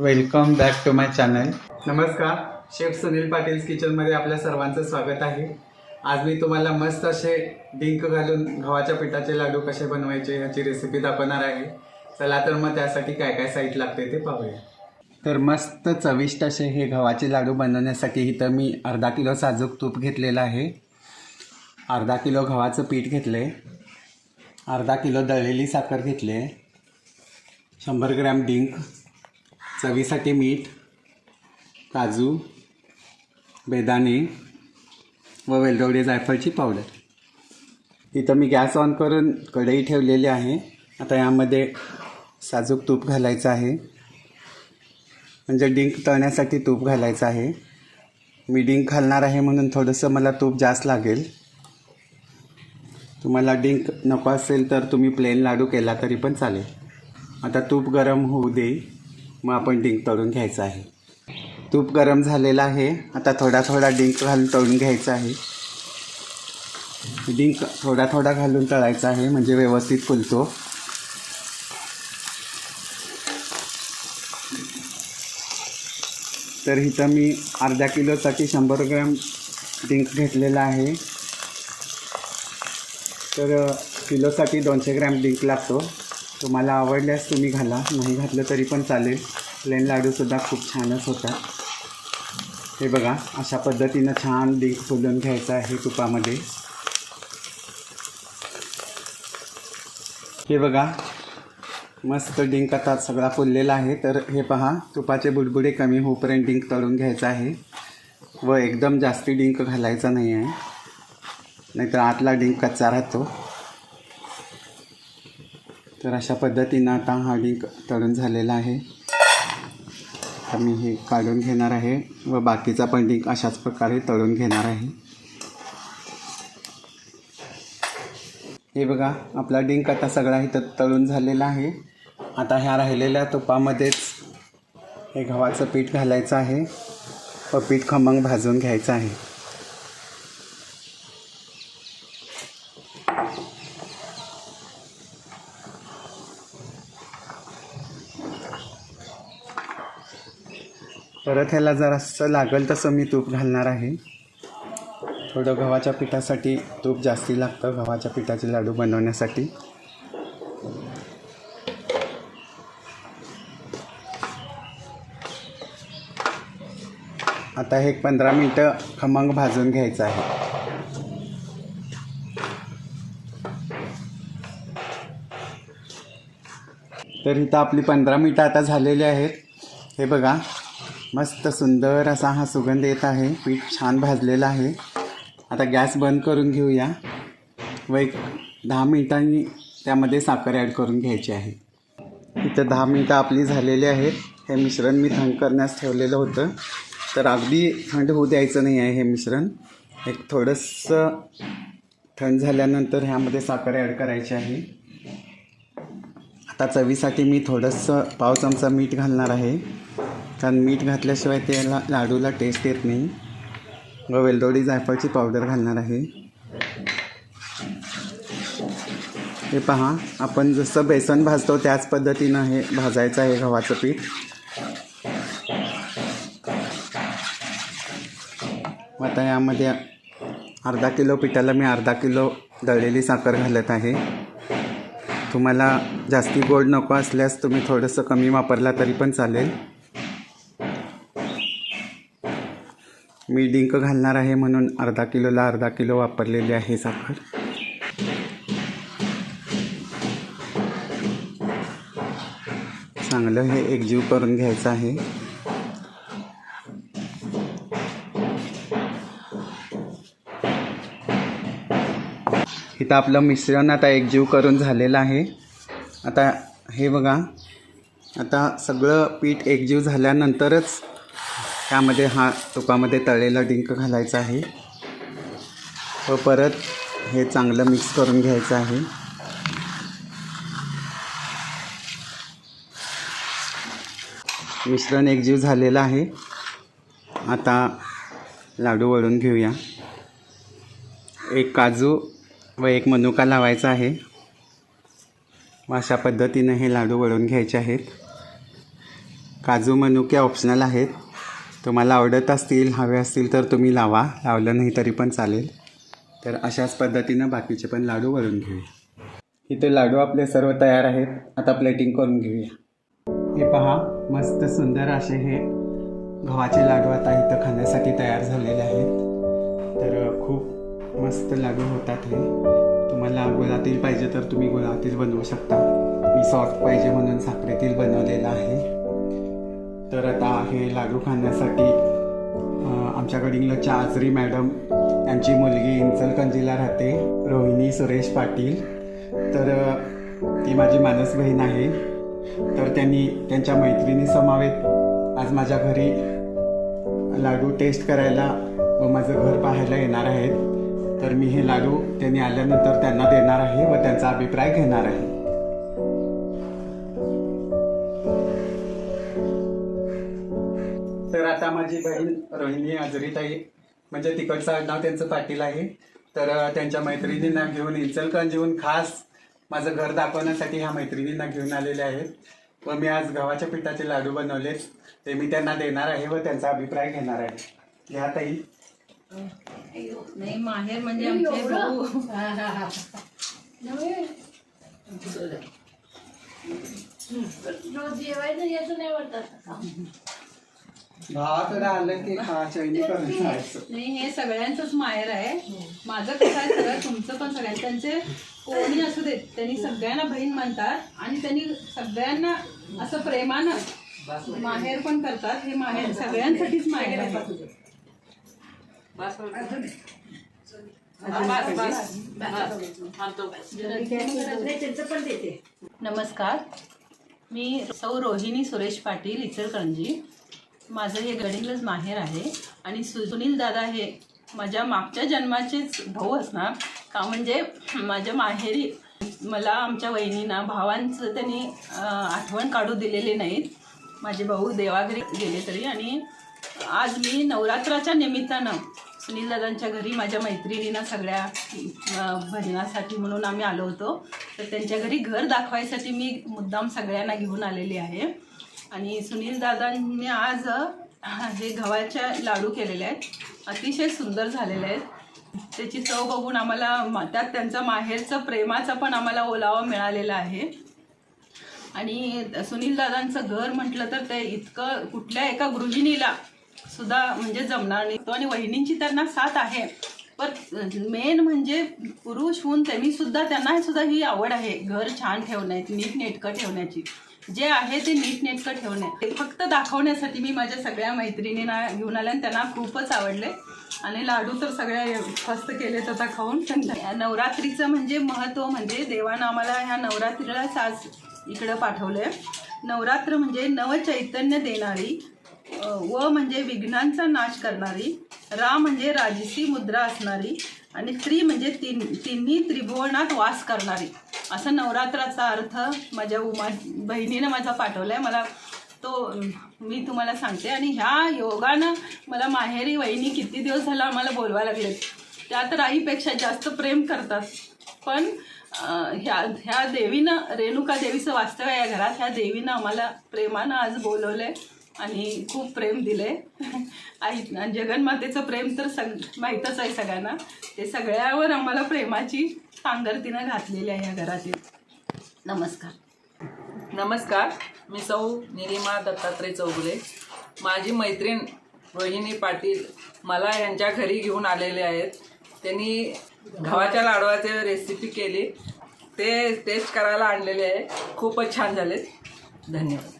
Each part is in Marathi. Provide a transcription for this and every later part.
Welcome back to my channel नमस्कार शेफ सुनील पाटील किचनमध्ये आपल्या सर्वांचं स्वागत आहे. आज मी तुम्हाला मस्त असे डिंक घालून गव्हाच्या पिठाचे लाडू कसे बनवायचे ह्याची रेसिपी दाखवणार आहे. चला तर मग त्यासाठी काय काय साईट लागते ते पाहूया. तर मस्त चविष्ट असे हे गव्हाचे लाडू बनवण्यासाठी इथं मी अर्धा किलो साजूक तूप घेतलेलं आहे. अर्धा किलो गव्हाचं पीठ घेतले अर्धा किलो दळलेली साखर घेतले शंभर ग्रॅम डिंक. चवीसाठी मीठ काजू बेदाणे व वेलदोडे जायफळची पावडर. इथं मी गॅस ऑन करून कढई ठेवलेली आहे. आता यामध्ये साजूक तूप घालायचं आहे. म्हणजे डिंक तळण्यासाठी तूप घालायचं आहे. मी डिंक घालणार आहे म्हणून थोडंसं मला तूप जास्त लागेल. तुम्हाला डिंक नको असेल तर तुम्ही प्लेन लाडू केला तरी पण चालेल. आता तूप गरम होऊ दे. मग आपण डिंक तळून घ्यायचं आहे. तूप गरम झालेलं आहे. आता थोडा थोडा डिंक घालून तळून घ्यायचा आहे. डिंक थोडा थोडा घालून तळायचा आहे म्हणजे व्यवस्थित फुलतो. तर इथं मी अर्ध्या किलोसाठी शंभर ग्रॅम डिंक घेतलेला आहे. तर किलोसाठी दोनशे ग्रॅम डिंक लागतो. तुम्हाला आवडल्यास तुम्ही घाला. नाही घातलं तरी पण चालेल. प्लेन लाडूसुद्धा खूप छानच होतात हे बघा अशा पद्धतीनं छान डिंक फुलून घ्यायचं आहे तुपामध्ये. हे बघा मस्त डिंक आता सगळा फुललेला आहे. तर हे पहा तुपाचे बुडबुडे कमी होऊपर्यंत डिंक तळून घ्यायचं आहे. व एकदम जास्ती डिंक घालायचा नाही आहे नाहीतर आतला डिंक कच्चा राहतो. तर अशा पद्धतीनं आता हा डिंक तळून झालेला आहे. तर मी हे काढून घेणार आहे व बाकीचा पण डिंक अशाच प्रकारे तळून घेणार आहे. हे बघा आपला डिंक आता सगळा इथं तळून झालेला आहे. आता ह्या राहिलेल्या तुपामध्येच हे गव्हाचं पीठ घालायचं आहे व पीठ खमंग भाजून घ्यायचं आहे. परत ह्याला जरासं लागेल तसं मी तूप घालणार आहे. थोडं गव्हाच्या पिठासाठी तूप जास्ती लागतं गव्हाच्या पिठाचे लाडू बनवण्यासाठी. आता हे पंधरा मिनटं खमंग भाजून घ्यायचं आहे. तर इथं आपली पंधरा मिनटं आता झालेली आहेत. हे बघा. मस्त सुंदर असा हा सुगंध येत आहे. पीठ छान भाजलेलं आहे. आता गॅस बंद करून घेऊया. व एक दहा मिनिटांनी त्यामध्ये साखर ॲड करून घ्यायची आहे. इथं दहा मिनटं आपली झालेली आहेत. हे मिश्रण मी थंड करण्यास ठेवलेलं होतं. तर अगदी थंड होऊ द्यायचं नाही आहे हे मिश्रण. एक थोडंसं थंड झाल्यानंतर ह्यामध्ये साखर ॲड करायची आहे. आता चवीसाठी मी थोडंसं पाव चमचा मीठ घालणार आहे. कारण मीठ घातल्याशिवाय त्याला लाडूला टेस्ट येत नाही. व वेलदोडी जायफळची पावडर घालणार आहे. हे पहा आपण जसं बेसन भाजतो त्याच पद्धतीनं हे भाजायचं आहे गव्हाचं पीठ. मग आता यामध्ये अर्धा किलो पिठाला मी अर्धा किलो दळलेली साखर घालत आहे. तुम्हाला जास्ती गोड नको असल्यास तुम्ही थोडंसं कमी वापरला तरी पण चालेल. मी डिंक घालणार आहे म्हणून अर्धा किलोला अर्धा किलो वापरलेली आहे साखर. चांगलं हे एकजीव करून घ्यायचं आहे. इथं आपलं मिश्रण आता एकजीव करून झालेलं आहे. आता हे बघा. आता सगळं पीठ एकजीव झाल्यानंतरच त्यामध्ये हा तुपामध्ये तळलेला डिंक घालायचा आहे. व परत हे चांगलं मिक्स करून घ्यायचं आहे. मिश्रण एकजीव झालेलं आहे. आता लाडू वळून घेऊया. एक काजू व एक मनुका लावायचा आहे. व अशा पद्धतीनं हे लाडू वळून घ्यायचे आहेत. काजू मनुके ऑप्शनल आहेत. तुम्हाला आवडत असतील हवे असतील तर तुम्ही लावा. लावलं नाही तरी पण चालेल. तर अशाच पद्धतीनं बाकीचे पण लाडू वळून घेऊया. इथे लाडू आपले सर्व तयार आहेत. आता प्लेटिंग करून घेऊया. हे पहा मस्त सुंदर असे हे गव्हाचे लाडू आता इथं खाण्यासाठी तयार झालेले आहेत. तर खूप मस्त लाडू होतात हे. तुम्हाला गुळातील पाहिजे तर तुम्ही गुळातील बनवू शकता. मी सॉफ्ट पाहिजे म्हणून साखरेतील बनवलेलं आहे. तर आता हे लाडू खाण्यासाठी अं, आमच्या गडिंगलच्या आजरी मॅडम यांची मुलगी इंचलकंजीला राहते रोहिणी सुरेश पाटील. तर ती माझी मानस बहीण आहे. तर त्यांनी त्यांच्या मैत्रिणी समावेत आज माझ्या घरी लाडू टेस्ट करायला व माझं घर पाहायला येणार आहेत. तर मी हे लाडू त्यांनी आल्यानंतर त्यांना देणार आहे व त्यांचा अभिप्राय घेणार आहे. माझी बहीण रोहिणी आजरीताई म्हणजे तिकडचं आडनाव त्यांचं पाटील आहे. तर त्यांच्या मैत्रिणींना घेऊन इचलकरंजीहून खास माझं घर दाखवण्यासाठी ह्या मैत्रिणींना घेऊन आलेले आहेत. व मी आज गव्हाच्या पिठाचे लाडू बनवले ते मी त्यांना देणार आहे व त्यांचा अभिप्राय घेणार आहे. घ्या ताई. नाही माहेर म्हणजे आमचे भाऊ. जेवायचं याचं नाही वाटत भावाकडे आलं की हा चैनी करून जायचं नाही हे सगळ्यांचंच माहेर आहे. माझं कसं आहे सगळं तुमचं पण सगळ्यांचं त्यांचे कोणी असू देत त्यांनी सगळ्यांना बहीण म्हणतात आणि त्यांनी सगळ्यांना असं प्रेमानं माहेर पण करतात. हे माहेर सगळ्यांसाठीच माहेर आहे. नमस्कार. मी सौ रोहिणी सुरेश पाटील इचलकरंजी. माझं हे गडीलच माहेर आहे. आणि सुनील दादा हे माझ्या मागच्या जन्माचेच भाऊ असणार. का म्हणजे माझ्या माहेरी मला आमच्या वहिनींना भावांचं त्यांनी आठवण काढू दिलेली नाहीत. माझे भाऊ देवाघरी गेले तरी. आणि आज मी नवरात्राच्या निमित्तानं सुनील दादांच्या घरी माझ्या मैत्रिणींना सगळ्या भजनासाठी म्हणून आम्ही आलो होतो. तर त्यांच्या घरी घर दाखवायसाठी मी मुद्दाम सगळ्यांना घेऊन आलेली आहे. आणि सुनील दादांनी आज हे गव्हाच्या लाडू केलेले आहेत अतिशय सुंदर झालेले आहेत. त्याची चव बघून आम्हाला त्यात त्यांचं माहेरचं प्रेमाचा पण आम्हाला ओलावा मिळालेला आहे. आणि सुनील दादांचं घर म्हटलं तर ते इतकं कुठल्या एका गृहिणीला सुद्धा म्हणजे जमणार नाही. तो आणि वहिनींची त्यांना साथ आहे. पण मेन म्हणजे पुरुष होऊन त्यांनी सुद्धा त्यांना सुद्धा ही आवड आहे. घर छान ठेवण्याची नीटनेटकं ठेवण्याची. जे आहे ते नीटनेटकं ठेवणे. ते फक्त दाखवण्यासाठी मी माझ्या सगळ्या मैत्रिणींना घेऊन आले आणि त्यांना खूपच आवडले. आणि लाडू तर सगळ्या फस्त केले तर खाऊन. नवरात्रीचं म्हणजे महत्त्व म्हणजे देवानं आम्हाला ह्या नवरात्रीलाच आज इकडं पाठवलं आहे नवरात्र म्हणजे नवचैतन्य देणारी व म्हणजे विघ्नांचा नाश करणारी रा म्हणजे राजसी मुद्रा असणारी आणि त्रि म्हणजे तीन तिन्ही त्रिभुवनात वास करणारी. असं नवरात्राचा अर्थ माझ्या उमा बहिणीनं माझा पाठवला आहे मला तो मी तुम्हाला सांगते. आणि ह्या योगानं मला माहेरी वहिनी किती दिवस झाला आम्हाला बोलवायला लागलेत. त्या तर आईपेक्षा जास्त प्रेम करतात. पण ह्या ह्या देवीनं रेणुका देवीचं वास्तव्य आहे या घरात. ह्या देवीनं आम्हाला प्रेमानं आज बोलवलं आहे आणि खूप प्रेम दिले आई जगन्मातेचं प्रेम तर सग माहीतच आहे सगळ्यांना. ते सगळ्यावर आम्हाला प्रेमाची सांगरतीनं घातलेली आहे ह्या घरातील. नमस्कार. नमस्कार मी सौ निलिमा दत्तात्रय चौगुले. माझी मैत्रीण रोहिणी पाटील मला यांच्या घरी घेऊन आलेले आहेत. त्यांनी गव्हाच्या लाडवाची रेसिपी केली. ते टेस्ट करायला आणलेले आहे. खूपच छान झाले धन्यवाद.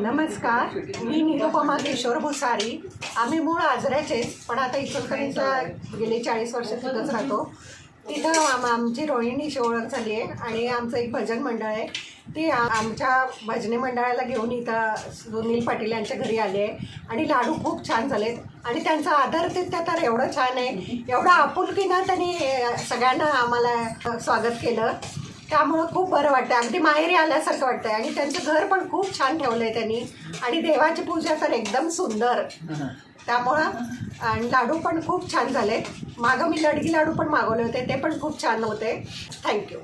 नमस्कार मी निरुपमा किशोर भुसारी. आम्ही मूळ आजऱ्याचेच पण आता इचलकरंजीला गेली चाळीस वर्ष तिथंच राहतो. तिथं आमची रोहिणीशी ओळख झाली आहे आणि आमचं एक भजन मंडळ आहे. ती आमच्या भजने मंडळाला घेऊन इथं सुनील पाटील यांच्या घरी आली आहे. आणि लाडू खूप छान झालेत आणि त्यांचा आदर तिथं तर एवढं छान आहे. एवढं आपुलकीनं त्यांनी सगळ्यांना आम्हाला स्वागत केलं. त्यामुळं खूप बरं वाटतं अगदी माहेरी आल्यासारखं वाटतं आणि त्यांचं घर पण खूप छान ठेवलं आहे त्यांनी. आणि देवाची पूजा तर एकदम सुंदर. त्यामुळं आणि लाडू पण खूप छान झाले. मागं मी लडगी लाडू पण मागवले होते ते पण खूप छान होते थँक्यू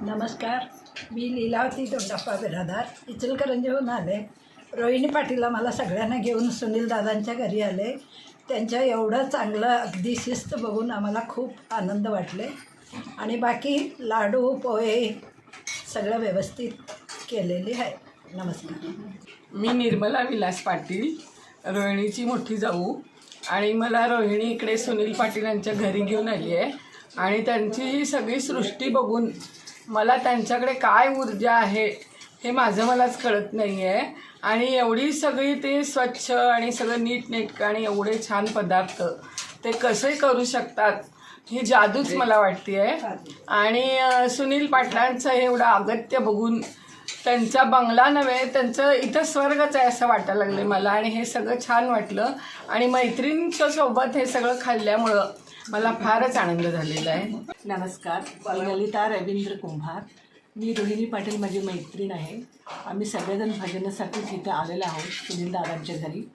नमस्कार. मी लीलावती दोंडाप्पा बिरादार इचलकरंजीहून आले. रोहिणी पाटीलला मला सगळ्यांना घेऊन सुनील दादांच्या घरी आले. त्यांच्या एवढं चांगलं अगदी शिस्त बघून आम्हाला खूप आनंद वाटले. आणि बाकी लाडू पोहे सगळं व्यवस्थित केलेले आहे. नमस्कार. मी निर्मला विलास पाटील. रोहिणीची मोठी जाऊ. आणि मला रोहिणी इकडे सुनील पाटील यांच्या घरी घेऊन आली आहे. आणि त्यांची ही सगळी सृष्टी बघून मला त्यांच्याकडे काय ऊर्जा आहे हे माझं मलाच कळत नाही आहे आणि एवढी सगळी ते स्वच्छ आणि सगळं नीटनेटकं आणि एवढे छान पदार्थ ते कसे करू शकतात ही जादूच मला वाटते आहे आणि सुनील पाटलांचं हे एवढं अगत्य बघून त्यांचा बंगला नव्हे त्यांचं इथं स्वर्गच आहे असं वाटायला लागलं मला. आणि हे सगळं छान वाटलं. आणि मैत्रिणींच्या सोबत हे सगळं खाल्ल्यामुळं मला फारच आनंद झालेला आहे. नमस्कार ललिता रवींद्र कुंभार. मी रोहिणी पाटील माझी मैत्रीण आहे. आम्ही सगळेजण भजनासाठीच तिथे आलेलो आहोत सुनील दादांच्या घरी.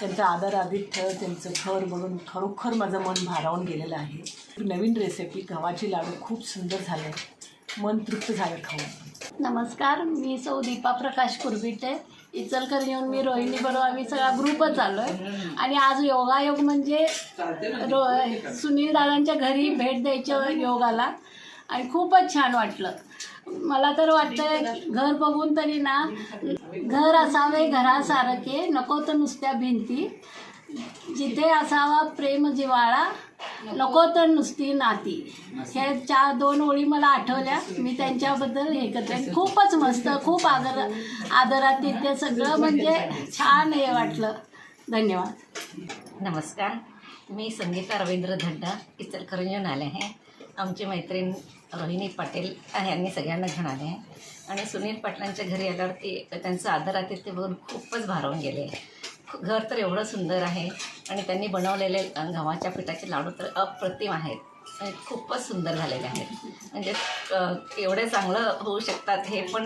त्यांचा आदर आदित्य त्यांचं घर बघून खरोखर माझं मन भारावून गेलेलं आहे. नवीन रेसिपी गव्हाची लाडू खूप सुंदर झाले. मन तृप्त झालं खाऊन. नमस्कार मी सौ दीपा प्रकाश कुरबिटे. इचलकर येऊन मी रोहिणी बरोबर आम्ही सगळा ग्रुपच आलो आहे आणि आज योगायोग म्हणजे रो सुनील दादांच्या घरी भेट द्यायच्या योगाला. आणि खूपच छान वाटलं. मला तर वाटतं घर बघून तरी ना घर असावे घरासारखे नको तर नुसत्या भिंती. जिथे असावा प्रेम जिवाळा नको तर नुसती नाती. ह्या चार दोन ओळी मला आठवल्या. मी त्यांच्याबद्दल हे करते. खूपच मस्त खूप आदर आदरात ते सगळं. म्हणजे छान हे वाटलं. धन्यवाद. नमस्कार. मी संगीता रवींद्र धड्डा इचलकरंजून आले आहे. आमची मैत्रीण रोहिणी पाटील यांनी सगळ्यांना घेऊन आले आहे. आणि सुनील पाटलांच्या घरी आल्यावरती त्यांचं आदरातिथ्य बघून खूपच भारावून गेले घर तर एवढं सुंदर आहे आणि त्यांनी बनवलेले गव्हाच्या पिठाचे लाडू तर अप्रतिम आहेत. आणि खूपच सुंदर झालेले आहेत. म्हणजे एवढे चांगलं होऊ शकतात हे पण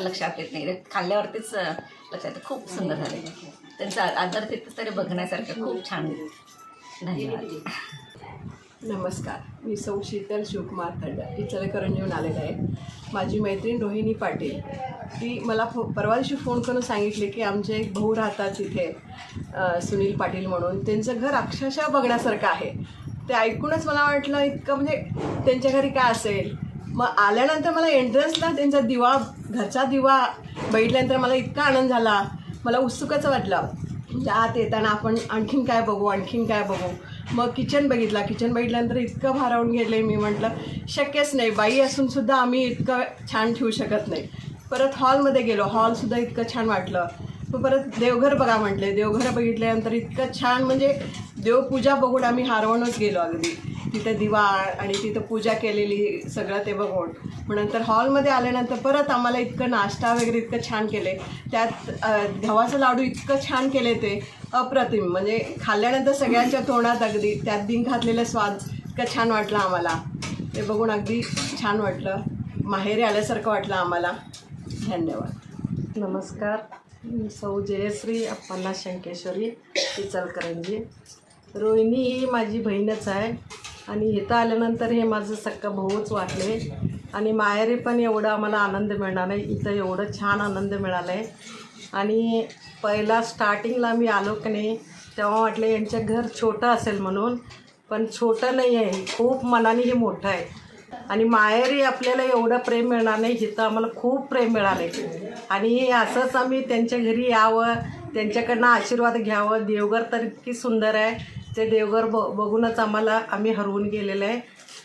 लक्षात येत नाही. खाल्ल्यावरतीच लक्षात येतं. खूप सुंदर झाले. त्यांचं आदर तिथं तरी बघण्यासारखं खूप छान धन्यवाद. नमस्कार. मी सौ शीतल शिवकुमार थड्डा इचलकरंजीहून आलेलं आहे. माझी मैत्रीण रोहिणी पाटील. ती मला फो परवा दिवशी फोन करून सांगितले की आमचे एक भाऊ राहतात तिथे सुनील पाटील म्हणून. त्यांचं घर अक्षरशः बघण्यासारखं आहे. ते ऐकूनच मला वाटलं इतकं म्हणजे त्यांच्या घरी काय असेल? मग आल्यानंतर मला एंट्रन्सला त्यांचा दिवा घरचा दिवा बघितल्यानंतर मला इतका आनंद झाला. मला उत्सुकच वाटलं. म्हणजे आत येताना आपण आणखीन काय बघू आणखीन काय बघू. मग किचन बघितला. किचन बघितल्यानंतर इतकं भारावून गेले मी. म्हटलं शक्यच नाही. बाई असूनसुद्धा आम्ही इतकं छान ठेवू शकत नाही. परत हॉलमध्ये गेलो. हॉलसुद्धा इतकं छान वाटलं. मग परत देवघर बघा म्हटले. देवघर बघितल्यानंतर इतकं छान म्हणजे देवपूजा बघून आम्ही हारवूनच गेलो अगदी. तिथं दिवाळ आणि तिथं पूजा केलेली सगळं ते बघून. मग नंतर हॉलमध्ये आल्यानंतर परत आम्हाला इतकं नाश्ता वगैरे इतकं छान केले. त्यात गव्हाचं लाडू इतकं छान केले ते अप्रतिम. म्हणजे खाल्ल्यानंतर सगळ्यांच्या तोंडात अगदी त्यात दिन घातलेला स्वाद इतकं छान वाटला आम्हाला. ते बघून अगदी छान वाटलं. माहेरी आल्यासारखं वाटलं आम्हाला. धन्यवाद. नमस्कार. सौ जयश्री अप्पांना शंकेश्वरी इचलकरंजी. रोहिणी ही माझी बहीणच आहे. आणि इथं आल्यानंतर हे माझं सक्कं भाऊच वाटले. आणि माहेरी पण एवढा आम्हाला आनंद मिळणार आहे. इथं एवढं छान आनंद मिळाला आहे आणि पहिला स्टार्टिंगला मी आलो की नाही तेव्हा वाटलं यांचं घर छोटं असेल म्हणून पण छोटं नाही आहे. खूप मनाने हे मोठं आहे. आणि माहेरी आपल्याला एवढं प्रेम मिळणार नाही इथं आम्हाला खूप प्रेम मिळालं आहे आणि असंच आम्ही त्यांच्या घरी यावं त्यांच्याकडनं आशीर्वाद घ्यावं. देवघर तर इतकी सुंदर आहे. ते देवघर ब बघूनच आम्हाला आम्ही हरवून गेलेलं आहे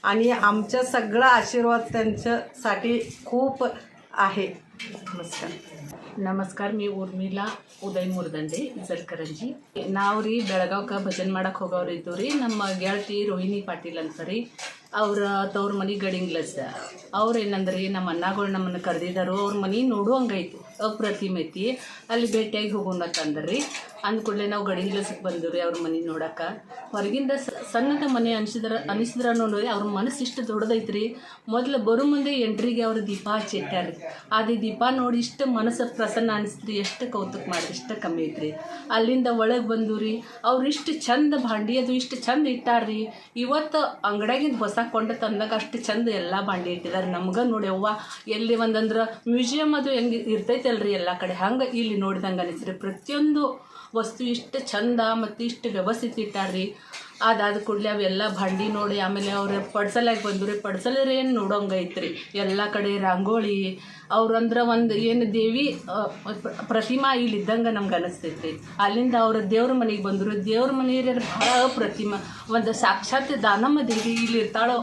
आणि आमचं सगळं आशीर्वाद त्यांच्यासाठी खूप आहे नमस्कार ನಮಸ್ಕಾರ ಮೀ ಊರ್ಮಿಳಾ ಉದಯ್ ಮುರ್ದಂಡೆ ಇಜಲ್ಕರಂಜಿ ನಾವು ರೀ ಬೆಳಗಾವ್ಕ ಭಜನ್ ಮಾಡಕ್ಕೆ ಹೋಗೋರು ಇದ್ದು ರೀ ನಮ್ಮ ಗೆಳತಿ ರೋಹಿಣಿ ಪಾಟೀಲ್ ಅಂತ ರೀ ಅವ್ರ ತವ್ರ ಮನೆ ಗಡಿಂಗ್ಲಸ್ ಅವ್ರು ಏನಂದ್ರಿ ನಮ್ಮ ಅಣ್ಣಗಳು ನಮ್ಮನ್ನು ಕರೆದಿದ್ದಾರು ಅವ್ರ ಮನೆ ನೋಡುವಂಗೈತಿ ಅಪ್ರತಿಮ ಐತಿ ಅಲ್ಲಿ ಭೇಟಿಯಾಗಿ ಹೋಗೋಣ ಅಂತಂದ್ರಿ ಅಂದ ಕೂಡಲೇ ನಾವು ಗಡಿಂಗ್ಲಸ್ಗೆ ಬಂದು ರೀ ಅವ್ರ ಮನೆ ನೋಡಕ್ಕೆ ಹೊರಗಿಂದ ಸಣ್ಣದ ಮನೆ ಅನಿಸಿದ್ರ ಅನಿಸಿದ್ರ ನೋಡ್ರಿ, ಅವ್ರ ಮನಸ್ಸು ಇಷ್ಟು ದೊಡ್ಡದೈತ್ರಿ. ಮೊದಲು ಬರೋ ಮುಂದೆ ಎಂಟ್ರಿಗೆ ಅವ್ರ ದೀಪ ಹಚ್ಚಿಟ್ಟಾರ ಅದು ದೀಪ ನೋಡಿ ಇಷ್ಟು ಮನಸ್ಸು ಪ್ರಸನ್ನ ಅನಿಸ್ತ್ರಿ, ಎಷ್ಟು ಕೌತುಕ ಮಾಡಿರಿ ಇಷ್ಟು ಕಮ್ಮಿ ಐತ್ರಿ. ಅಲ್ಲಿಂದ ಒಳಗೆ ಬಂದು ರೀ, ಅವ್ರು ಇಷ್ಟು ಚಂದ ಭಾಂಡಿ ಅದು ಇಷ್ಟು ಚಂದ ಇಟ್ಟಾರ್ರಿ ಇವತ್ತು ಅಂಗಡ್ಯಾಗಿಂದ ಹೊಸ ಕೊಂಡ ತಂದಾಗ ಅಷ್ಟು ಚಂದ ಎಲ್ಲ ಭಾಂಡಿ ಇಟ್ಟಿದ್ದಾರೆ ನಮ್ಗೆ ನೋಡಿ ಅವ್ವ, ಎಲ್ಲಿ ಒಂದಂದ್ರೆ ಮ್ಯೂಸಿಯಮ್ ಅದು ಹೆಂಗೆ ಇರ್ತೈತಲ್ರಿ ಎಲ್ಲ ಕಡೆ. ಹಂಗೆ ಇಲ್ಲಿ ನೋಡಿದಂಗೆ ಅನಿಸ್ರಿ ಪ್ರತಿಯೊಂದು ವಸ್ತು ಇಷ್ಟು ಚಂದ ಮತ್ತು ಇಷ್ಟು ವ್ಯವಸ್ಥಿತ ರೀ ಅದಾದ ಕೂಡಲೇ ಅವೆಲ್ಲ ಭಾಂಡಿ ನೋಡಿ, ಆಮೇಲೆ ಅವ್ರು ಪಡ್ಸಲಾಗಿ ಬಂದರು ಪಡ್ಸಲರ ಏನು ನೋಡೋಂಗೆ ಐತ್ರಿ ಎಲ್ಲ ಕಡೆ ರಂಗೋಳಿ, ಅವ್ರಂದ್ರೆ ಒಂದು ಏನು ದೇವಿ ಪ್ರತಿಮಾ ಇಲ್ಲಿ ಇದ್ದಂಗೆ ನಮ್ಗೆ ಅನಿಸ್ತೈತ್ರಿ. ಅಲ್ಲಿಂದ ಅವ್ರ ದೇವ್ರ ಮನೆಗೆ ಬಂದರು. ದೇವ್ರ ಮನೆಯಲ್ಲಿ ಭಾಳ ಪ್ರತಿಮಾ, ಒಂದು ಸಾಕ್ಷಾತ್ ದಾನಮ್ಮ ದೇವಿ ಇಲ್ಲಿ ಇರ್ತಾಳೋ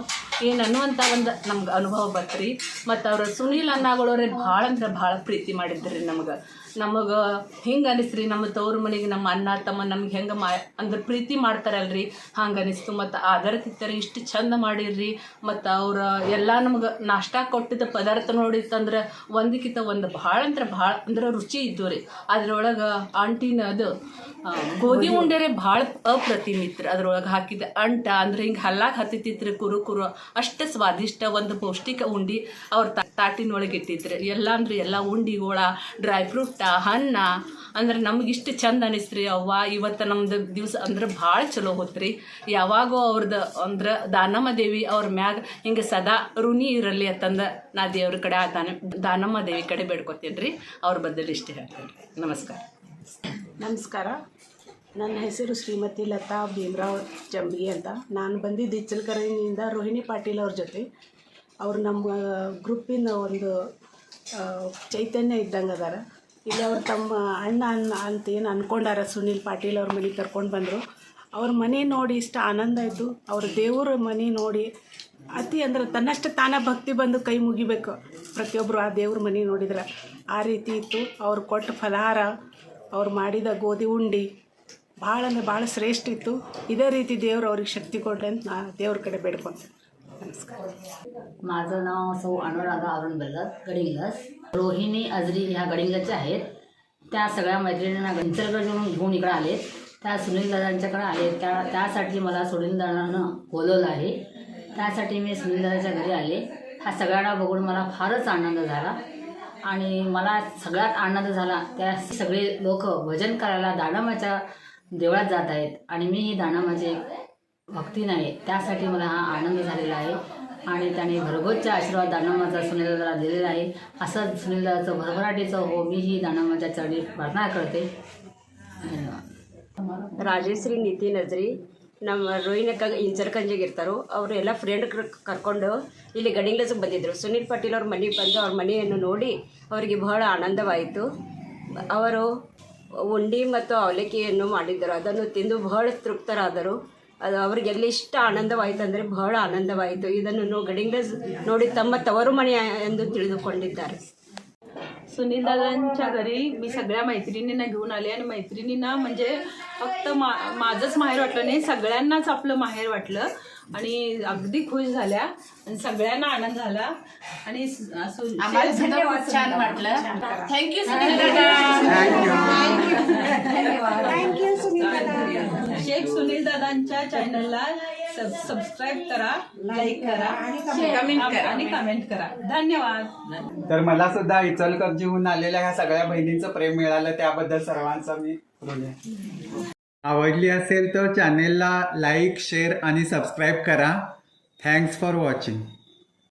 ಏನು ಅನ್ನುವಂಥ ಒಂದು ನಮ್ಗೆ ಅನುಭವ ಬತ್ರಿ. ಮತ್ತು ಅವ್ರ ಸುನೀಲ್ ಅಣ್ಣಗಳವ್ರೆ ಭಾಳ ಅಂದ್ರೆ ಭಾಳ ಪ್ರೀತಿ ಮಾಡಿದ್ರಿ ನಮ್ಗೆ. ನಮಗೆ ಹಿಂಗೆ ಅನಿಸ್ರಿ? ನಮ್ಮ ತವ್ರ ಮನೆಗೆ ನಮ್ಮ ಅಣ್ಣ, ತಮ್ಮ ನಮ್ಗೆ ಹೆಂಗೆ ಮಾ, ಅಂದ್ರೆ ಪ್ರೀತಿ ಮಾಡ್ತಾರಲ್ರಿ? ಹಂಗೆ ಅನಿಸ್ತು. ಮತ್ತು ಆಧಾರ ತಿತ್ತರಿ ಇಷ್ಟು ಚಂದ ಮಾಡಿರ್ರಿ. ಮತ್ತು ಅವ್ರ ಎಲ್ಲ ನಮ್ಗೆ ನಾಷ್ಟ ಕೊಟ್ಟಿದ್ದ ಪದಾರ್ಥ ನೋಡಿತ್ತಂದ್ರೆ ಒಂದಕ್ಕಿಂತ ಒಂದು ಭಾಳ ಅಂದ್ರೆ ಭಾಳ, ಅಂದ್ರೆ ರುಚಿ ಇದ್ದು ರೀ. ಅದ್ರೊಳಗೆ ಆಂಟಿನ ಅದು ಗೋಧಿ ಉಂಡೆರೆ ಭಾಳ ಅಪ್ರತಿಮಿತ್ರ. ಅದ್ರೊಳಗೆ ಹಾಕಿದ ಅಂಟ, ಅಂದ್ರೆ ಹಿಂಗೆ ಹಲ್ಲಾಗ ಹತ್ತಿತ್ತಿತ್ರಿ, ಕುರು ಕುರು. ಅಷ್ಟು ಸ್ವಾದಿಷ್ಟ, ಒಂದು ಪೌಷ್ಟಿಕ ಉಂಡಿ ಅವ್ರ ತಾಟಿನೊಳಗೆ ಇಟ್ಟಿದ್ರೆ. ಎಲ್ಲ ಅಂದ್ರೆ ಎಲ್ಲ ಉಂಡಿಗೋಳ ಡ್ರೈ ಫ್ರೂಟ ಹಣ್ಣ, ಅಂದ್ರೆ ನಮ್ಗೆ ಇಷ್ಟು ಚಂದ ಅನಿಸ್ತ್ರಿ ಅವ್ವ. ಇವತ್ತು ನಮ್ದು ದಿವಸ ಅಂದ್ರೆ ಭಾಳ ಚಲೋ ಹೋತ್ರಿ. ಯಾವಾಗೋ ಅವ್ರದ್ದು ಅಂದ್ರೆ ದಾನಮ್ಮ ದೇವಿ ಅವ್ರ ಮ್ಯಾಗ ಹಿಂಗೆ ಸದಾ ಋಣಿ ಇರಲಿ ಅಂತಂದ ನಾ ದೇವ್ರ ಕಡೆ ಆ ದಾನ, ದಾನಮ್ಮ ದೇವಿ ಕಡೆ ಬೇಡ್ಕೊತೀನಿ ರೀ ಅವ್ರ ಬದಲು ಇಷ್ಟೇ ಹೇಳ್ತೀನಿ ನಮಸ್ಕಾರ. ನಮಸ್ಕಾರ. ನನ್ನ ಹೆಸರು ಶ್ರೀಮತಿ ಲತಾ ಭೀಮರಾವ್ ಜಂಬಿ ಅಂತ. ನಾನು ಬಂದಿದ್ದು ಇಚ್ಚಲಕರಣಿಯಿಂದ ರೋಹಿಣಿ ಪಾಟೀಲ್ ಅವ್ರ ಜೊತೆ. ಅವ್ರು ನಮ್ಮ ಗ್ರೂಪಿನ ಒಂದು ಚೈತನ್ಯ ಇದ್ದಂಗೆ ಅದಾರ. ಇಲ್ಲಿ ಅವ್ರು ತಮ್ಮ ಅಣ್ಣ ಅನ್ನ ಅಂತ ಏನು ಅಂದ್ಕೊಂಡಾರ ಸುನೀಲ್ ಪಾಟೀಲ್ ಅವ್ರ ಮನೆಗೆ ಕರ್ಕೊಂಡು ಬಂದರು. ಅವ್ರ ಮನೆ ನೋಡಿ ಇಷ್ಟು ಆನಂದ ಆಯಿತು. ಅವ್ರ ದೇವ್ರ ಮನೆ ನೋಡಿ ಅತಿ ಅಂದ್ರೆ ತನ್ನಷ್ಟು ತಾನ ಭಕ್ತಿ ಬಂದು ಕೈ ಮುಗಿಬೇಕು. ಪ್ರತಿಯೊಬ್ಬರು ಆ ದೇವ್ರ ಮನೆ ನೋಡಿದ್ರೆ ಆ ರೀತಿ ಇತ್ತು. ಅವ್ರು ಕೊಟ್ಟ ಫಲಹಾರ, ಅವ್ರು ಮಾಡಿದ ಗೋಧಿ ಉಂಡಿ ಭಾಳ ಅಂದರೆ ಭಾಳ ಶ್ರೇಷ್ಠ ಇತ್ತು. ಇದೇ ರೀತಿ ದೇವ್ರು ಅವ್ರಿಗೆ ಶಕ್ತಿ ಕೊಡ್ರಿ ಅಂತ ನಾ ದೇವ್ರ ಕಡೆ ಬೇಡ್ಕೊಂತೇನೆ. माझं नाव सौ अनुराधा अरुण बेलर गडिंगस रोहिणी अजरी ह्या गडिंगच्या आहेत. त्या सगळ्या मैत्रिणींना गंचरकडून घेऊन इकडे आलेत. त्या सुनील दादांच्याकडे आहेत त्या त्यासाठी मला सुनील दादानं बोलवलं आहे. त्यासाठी मी सुनील दादाच्या घरी आले. हा सगळ्यांना बघून मला फारच आनंद झाला. आणि मला सगळ्यात आनंद झाला त्या सगळे लोक भजन करायला दानमाच्या देवळात जात आहेत. आणि मी ही भक्ती नाही त्यासाठी मला हा आनंद झालेला आहे आणि त्याने भरगोतचा आशीर्वाद दानमाचा सुनीलदाला दिलेला आहे असं सुनीलदाचं भरभराटीचं हो मीही दानमाच्या चरणी प्रार्थना करते धन्यवाद ರಾಜೇಶ್ರೀ ನಿತಿ ನಜ್ರಿ ನಮ್ಮ ರೋಹಿಣಕ್ಕ ಇಂಚರ್ಕಂಜಿಗೆ ಇರ್ತಾರೋ ಅವರು ಎಲ್ಲ ಫ್ರೆಂಡ್ ಕರ್ಕೊಂಡು ಇಲ್ಲಿ ಗಡಿಂಗ್ಲಸ್ಗೆ ಬಂದಿದ್ದರು ಸುನೀಲ್ ಪಾಟೀಲ್ ಅವ್ರ ಮನೆಗೆ ಬಂದು ಅವ್ರ ಮನೆಯನ್ನು ನೋಡಿ ಅವರಿಗೆ ಬಹಳ ಆನಂದವಾಯಿತು ಅವರು ಉಂಡಿ ಮತ್ತು ಅವಲಕ್ಕಿಯನ್ನು ಮಾಡಿದ್ದರು ಅದನ್ನು ತಿಂದು ಬಹಳ ತೃಪ್ತರಾದರು ಅದು ಅವ್ರಿಗೆ ಎಲ್ಲಿ ಇಷ್ಟ ಆನಂದವಾಯಿತು ಅಂದರೆ ಬಹಳ ಆನಂದವಾಯಿತು. ಇದನ್ನು ನೋ- ಗಡಿಂಗ್ಲಸ್ ನೋಡಿ ತಮ್ಮ ತವರು ಮನೆ ಎಂದು ತಿಳಿದುಕೊಂಡಿದ್ದಾರೆ. सुनील दादांच्या घरी मी सगळ्या मैत्रिणींना घेऊन आले आणि मैत्रिणींना म्हणजे फक्त मा माझंच माहेर वाटलं नाही सगळ्यांनाच आपलं माहेर वाटलं. आणि अगदी खुश झाल्या आणि सगळ्यांना आनंद झाला. आणि छान सुनील वाटलं. दादा. थँक्यू सुनील दादा. शेख सुनील दादांच्या चॅनलला सबस्क्राईब करा लाईक करा कमेंट करा. आणि कमेंट करा. धन्यवाद. तर मला सुद्धा इचलकरंजीहून आलेल्या ह्या सगळ्या बहिणींचं प्रेम मिळालं त्याबद्दल सर्वांचा मी ऋणी आहे. आवडली असेल तर चॅनेलला लाईक शेअर आणि सबस्क्राईब करा. Thanks for watching